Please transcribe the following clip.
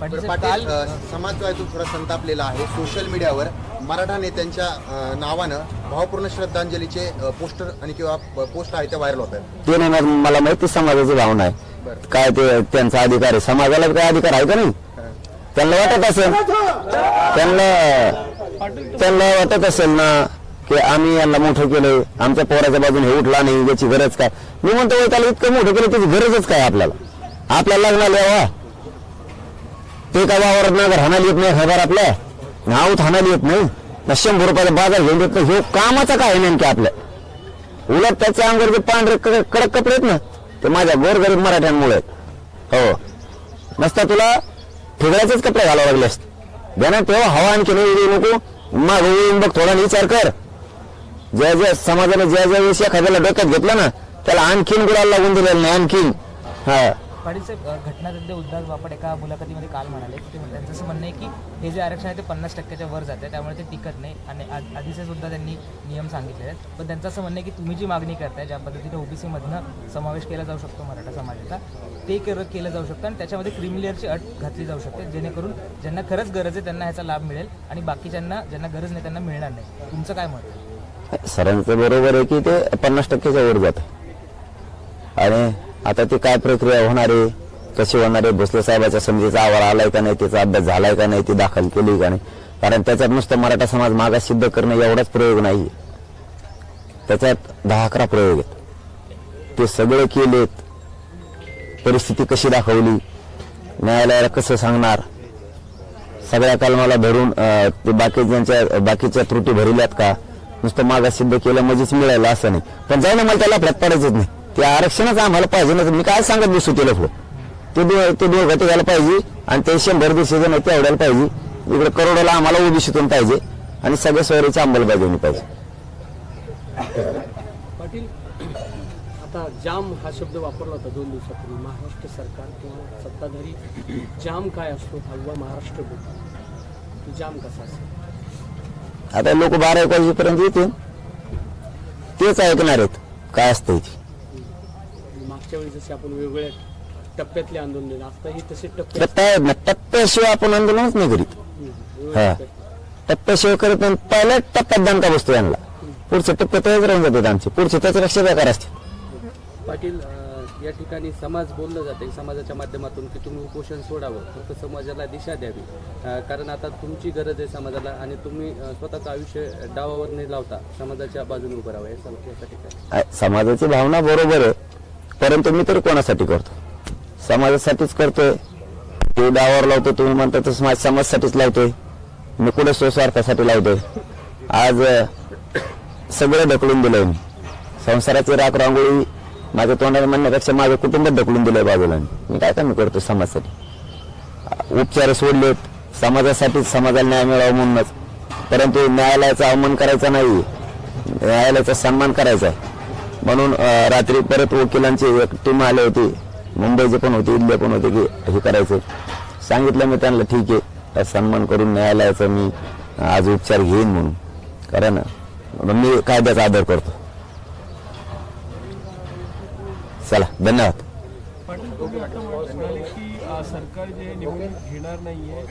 पाटील पाटील काल अ, थोडा संतापलेला आहे. सोशल मीडियावर मराठा नेत्यांच्या अ, नावानं भावपूर्ण श्रद्धांजलीचे अ, पोस्टर आणि किंवा प- पोस्ट आहे ते व्हायरल होत आहेत. ते नाही मला- मला माहिती समाजाची भावना आहे. बरं. काय ते त्यांचा अधिकार आहे. समाजाला काय अधिकार आहे का नाही? त्यांना वाटत असेल त्यांना त्यांना वाटत असेल ना की आम्ही यांना मोठं केलंय. आमच्या पोराच्या बाजूने हे उठला नाही याची गरज काय? मी म्हणतो "होय, त्याला इतकं मोठं केलं त्याची गरजच काय आपल्याला? आपल्याला लग्नाला यावा ते काय वावरत नाही राहण्याला येत नाही खबर आपल्या? नाव थानाला येत नाही. शंभर रुपयाचा बाजार घेऊन देत नाही. हे कामाचं काय नेमकं आपलं? आपल्या उलट त्याच्या अंगावर जे पांढरे कडक कपडे आहेत ना ते माझ्या गोरगरीब मराठ्यांमुळे हो. नसता तुला ठिगळ्याचेच कपडे घालावं लागले असते. ध्यानात तेव्हा हवा आणखी नाही येऊ नको. माग येऊन बघ थोडा विचार कर. ज्या ज्या समाजाने ज्या ज्या विषय एखाद्याला डोक्यात घेतला ना त्याला आणखीन गुलाल लागून दिलेलं नाही आणखीन. हा. पाटील साहेब अ, घटनातज्ञ उद्धव बापट एका मुलाखतीमध्ये काल म्हणाले की त्यांचं असं म्हणणं आहे की हे जे आरक्षण आहे ते पन्नास टक्क्याच्या वर जाते त्यामुळे ते टिकत नाही आणि आ- आधीचे सुद्धा त्यांनी नियम सांगितले आहेत. पण त्यांचं असं म्हणणं आहे की तुम्ही जी मागणी करताय ज्या पद्धतीने ओबीसीमधनं समावेश केला जाऊ शकतो मराठा समाजाचा ते केलं केलं जाऊ शकतं आणि त्याच्यामध्ये क्रिमिलियरची अट घातली जाऊ शकते जेणेकरून ज्यांना खरंच गरज आहे त्यांना ह्याचा लाभ मिळेल आणि बाकीच्यांना ज्यांना गरज नाही त्यांना मिळणार नाही. तुमचं काय मत आहे? सरांचं बरोबर आहे की ते पन्नास टक्क्याच्या वर जात. आणि आता ती काय प्रक्रिया होणार आहे? कशी होणार आहे? भोसले साहेबाच्या समितीचा अहवाल आलाय का नाही? त्याचा अभ्यास झालाय का नाही? ती दाखल केली का नाही? कारण त्याच्यात नुसतं मराठा समाज मागास सिद्ध करणं एवढाच प्रयोग नाही त्याच्यात दहा अकरा प्रयोग आहेत. ते सगळे केलेत. परिस्थिती कशी दाखवली? न्यायालयाला कसं सांगणार? सगळ्या कलमाला धरून अं, ते बाकीच्यांच्या बाकीच्या त्रुटी भरल्यात का? नुसतं मागास सिद्ध केलं म्हणजेच मिळालं असं नाही. पण जाऊ ना मला त्याला फरक पडायचंच नाही. ते आरक्षणच आम्हाला पाहिजे ना मी काय सांगत बसू त्याला पुढं ते दो ते दोघं ते घ्यायला पाहिजे आणि ते शंभर दिवशी जण ते आवडायला पाहिजे. इकडे करोडोला आम्हाला ओबीसीतून पाहिजे आणि सगळ्या सोयरीची अंमलबजावणी पाहिजे. पाटील आता जाम हा शब्द वापरला होता दोन दिवसापूर्वी. महाराष्ट्र सरकार किंवा सत्ताधारी जाम काय असतो हलवा महाराष्ट्र जाम कसा असतो आता लोक बारा एक वाजेपर्यंत येतील. तेच ऐकणार आहेत काय असतं इथे मागच्या वेळी जसे आपण वेगवेगळ्या टप्प्यातले आंदोलन आता ही तसे टप्पे आहेत ना टप्प्याशिवाय आपण आंदोलनच नाही करीत. हा. टप्प्याशिवाय करत नाही पहिल्या टप्प्यात दणका बसतो यांना. पुढच्या टप्प्यात राहून जातात आमचे. पुढचे त्याच्यापेक्षा बेकार असते पाटील अ, या ठिकाणी समाज बोललं जाते समाजाच्या माध्यमातून की तुम्ही उपोषण सोडावं फक्त समाजाला दिशा द्यावी. अ, कारण आता तुमची गरज आहे समाजाला आणि तुम्ही अ, स्वतःचं आयुष्य डावावर न लावता समाजाच्या बाजूने उभं राहावं या सम- यासाठी काय? समाजाची भावना बरोबर आहे. परंतु मी तर कोणासाठी करतो? समाजासाठीच करतोय. ते डावावर लावतो तुम्ही म्हणता तसं माझ्या समाजासाठीच लावतोय. मी कुठे स्वस्वार्थासाठी लावतोय? आज सगळं ढकलून दिलंय मी. संसाराची राख रांगोळी माझ्या तोंडाने म्हणण्यापेक्षा माझं कुटुंब ढकलून दिलंय बाजूला मी. काय कमी करतो समाजासाठी? उपचार सोडलेत. समाजासाठीच समाजाला न्याय मिळावा म्हणूनच. परंतु न्यायालयाचा अवमान करायचा नाही. न्यायालयाचा सन्मान करायचा आहे. म्हणून रात्री परत वकिलांची एक टीम आली होती. मुंबईचे पण होते इथले पण होते की हे करायचं. सांगितलं मी त्यांना ठीक आहे सन्मान करून न्यायालयाचा मी आज उपचार घेईन म्हणून. कारण मी कायद्याचा आदर करतो. चला धन्यवाद. सरकार जे निवडणूक घेणार नाहीये